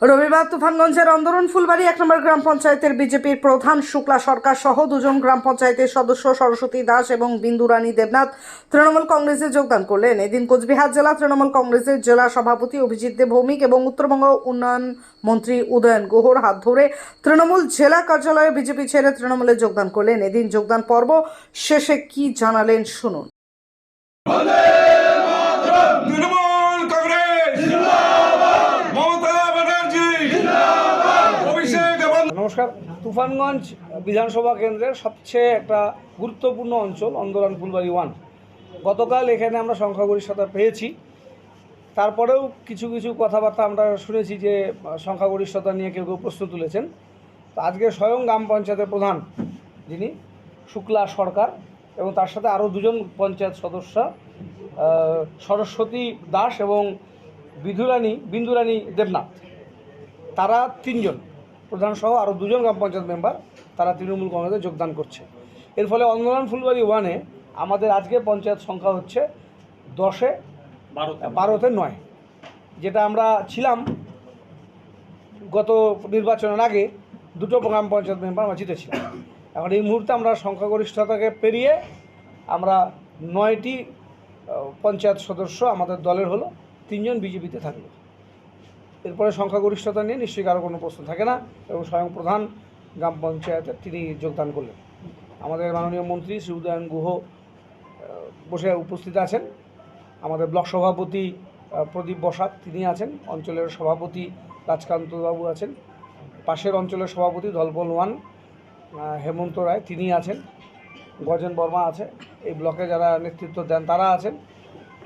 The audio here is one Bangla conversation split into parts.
রবিবার তুফানগঞ্জের অন্দরন ফুলবাড়ি এক নম্বর গ্রাম পঞ্চায়েতের বিজেপির প্রধান শুক্লা সরকার সহ দুজন গ্রাম পঞ্চায়েতের সদস্য সরস্বতী দাস এবং বিন্দু রানী দেবনাথ তৃণমূল কংগ্রেসে যোগদান করলেন। এদিন কোচবিহার জেলা তৃণমূল কংগ্রেসের জেলা সভাপতি অভিজিৎ দেব ভৌমিক এবং উত্তরবঙ্গ উন্নয়ন মন্ত্রী উদয়ন গুহর হাত ধরে তৃণমূল জেলা কার্যালয়ে বিজেপি ছেড়ে তৃণমূলে যোগদান করলেন। এদিন যোগদান পর্ব শেষে কি জানালেন শুনুন তৃণমূল কংগ্রেস মমতা ব্যানার্জি অভিষেক এবং নমস্কার। তুফানগঞ্জ বিধানসভা কেন্দ্রের সবচেয়ে একটা গুরুত্বপূর্ণ অঞ্চল অন্দরান ফুলবাড়ি ওয়ান। গতকাল এখানে আমরা সংখ্যাগরিষ্ঠতা পেয়েছি। তারপরেও কিছু কিছু কথাবার্তা আমরা শুনেছি যে, সংখ্যাগরিষ্ঠতা নিয়ে কেউ কেউ প্রশ্ন তুলেছেন। তো আজকে স্বয়ং গ্রাম পঞ্চায়েতের প্রধান যিনি, শুক্লা সরকার এবং তার সাথে আরও দুজন পঞ্চায়েত সদস্য সরস্বতী দাস এবং বিধুরানী, বিন্দুরানী দেবনাথ। তারা তিনজন। প্রধান সহ আরও দুজন গ্রাম পঞ্চায়েত মেম্বার তারা তৃণমূল কংগ্রেসে যোগদান করছে। এর ফলে অন্দরান ফুলবাড়ি ওয়ানে আমাদের আজকে পঞ্চায়েত সংখ্যা হচ্ছে দশে বারোতে। নয়। যেটা আমরা ছিলাম গত নির্বাচনের আগে দুটো গ্রাম পঞ্চায়েত মেম্বার আমরা জিতেছিলাম। এখন এই মুহূর্তে আমরা সংখ্যাগরিষ্ঠতাকে পেরিয়ে আমরা নয়টি পঞ্চায়েত সদস্য আমাদের দলের হলো তিনজন বিজেপিতে থাকল। এরপরে সংখ্যাগরিষ্ঠতা নিয়ে নিশ্চয়ই কারও কোনো প্রশ্ন থাকে না এবং স্বয়ং প্রধান গ্রাম পঞ্চায়েতের তিনি যোগদান করলেন। আমাদের মাননীয় মন্ত্রী শ্রী উদয়ন গুহ বসে উপস্থিত আছেন। আমাদের ব্লক সভাপতি প্রদীপ বসাক তিনি আছেন। অঞ্চলের সভাপতি রাজকান্তবাবু আছেন। পাশের অঞ্চলের সভাপতি দলবল ওয়ান হেমন্ত রায় তিনি আছেন। গজেন বর্মা আছে। এই ব্লকে যারা নেতৃত্ব দেন তারা আছেন।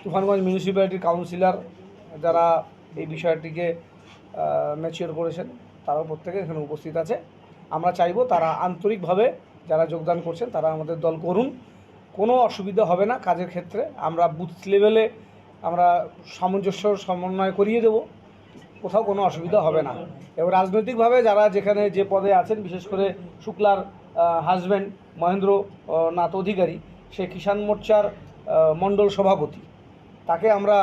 তুফানগঞ্জ মিউনিসিপ্যালিটির কাউন্সিলর যারা এই বিষয়টিকে ম্যাচিওর করেছেন, তারাও প্রত্যেকে এখানে উপস্থিত আছে। আমরা চাইব তারা আন্তরিকভাবে যারা যোগদান করছেন, তারা আমাদের দল করুন। কোনো অসুবিধা হবে না কাজের ক্ষেত্রে। আমরা বুথ লেভেলে আমরা সামঞ্জস্য সমন্বয় করিয়ে দেব। কোথাও কোনো অসুবিধা হবে না। এবং রাজনৈতিকভাবে যারা যেখানে যে পদে আছেন, বিশেষ করে শুক্লার হাজব্যান্ড মহেন্দ্র নাথ অধিকারী, সে কিষাণ মোর্চার মণ্ডল সভাপতি, তাকে আমরা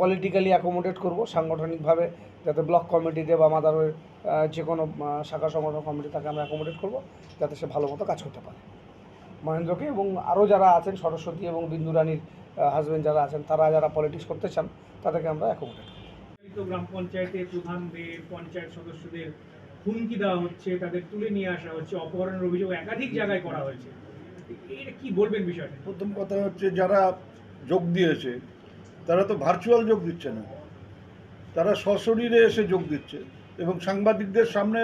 পলিটিক্যালি অ্যাকোমোডেট করব সাংগঠনিকভাবে যাতে ব্লক কমিটিতে বা মাদারের যে কোনো শাখা সংগঠন কমিটি তাকে আমরা অ্যাকোমোডেট করব যাতে সে ভালো মতো কাজ করতে পারে। মহেন্দ্রকে এবং আরও যারা আছেন সরস্বতী এবং বিন্দু রানীর হাজব্যান্ড যারা আছেন তারা যারা পলিটিক্স করতে চান তাদেরকে আমরা অ্যাকোমোডেট করব। গ্রাম পঞ্চায়েতের প্রধানদের পঞ্চায়েত সদস্যদের হুমকি দেওয়া হচ্ছে তাদের তুলে নিয়ে আসা হচ্ছে অপহরণের অভিযোগ একাধিক জায়গায় করা হয়েছে। এটা কি বলবেন বিষয়টা? প্রথম কথা হচ্ছে যারা যোগ দিয়েছে তারা তো ভার্চুয়াল যোগ দিচ্ছে না। তারা সশরীরে এসে যোগ দিচ্ছে এবং সাংবাদিকদের সামনে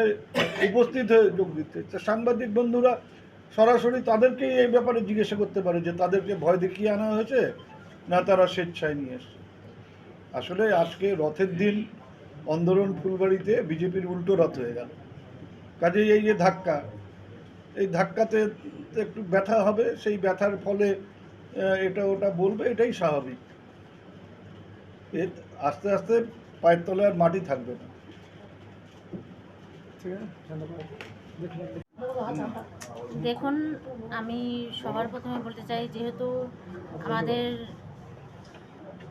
উপস্থিত হয়ে যোগ দিচ্ছে। তা সাংবাদিক বন্ধুরা, সরাসরি তাদেরকেই এই ব্যাপারে জিজ্ঞাসা করতে পারে যে তাদেরকে ভয় দেখিয়ে আনা হয়েছে না তারা স্বেচ্ছায় নিয়ে এসছে। আসলে আজকে রথের দিন অন্দরন ফুলবাড়িতে বিজেপির উল্টো রথ হয়ে গেল। কাজেই এই যে ধাক্কা, এই ধাক্কাতে একটু ব্যথা হবে, সেই ব্যথার ফলে এটা ওটা বলবে, এটাই স্বাভাবিক। এর আস্তে আস্তে পায়ের তলে আর মাটি থাকবে না। দেখুন আমি সবার প্রথমে বলতে চাই যেহেতু আমাদের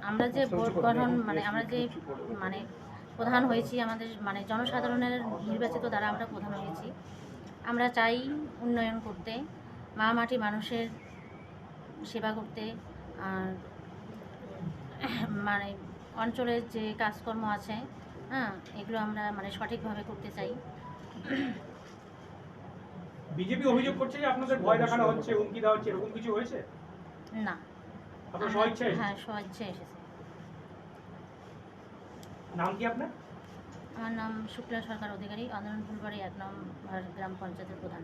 আমরা যে ভোট গঠন মানে আমরা যে মানে প্রধান হয়েছি আমাদের মানে জনসাধারণের নির্বাচিত দ্বারা আমরা প্রধান হয়েছি আমরা চাই উন্নয়ন করতে মা মাটি মানুষের সেবা করতে আর মানে অঞ্চলের যে কাজকর্ম আছে হ্যাঁ এগুলো আমরা মানে সঠিকভাবে করতে চাই। বিজেপি অভিযোগ করছে যে আপনাদের ভয় দেখানো হচ্ছে হুমকি দেওয়া হচ্ছে এরকম কিছু হয়েছে? না। আপনার স্বইচ্ছা? হ্যাঁ স্বেচ্ছায় এসেছে। নাম কি আপনার? আমার নাম শুক্লা সরকার অধিকারী আন্দোলন ফুলবাড়ি এক নম্বর গ্রাম পঞ্চায়েতের প্রধান।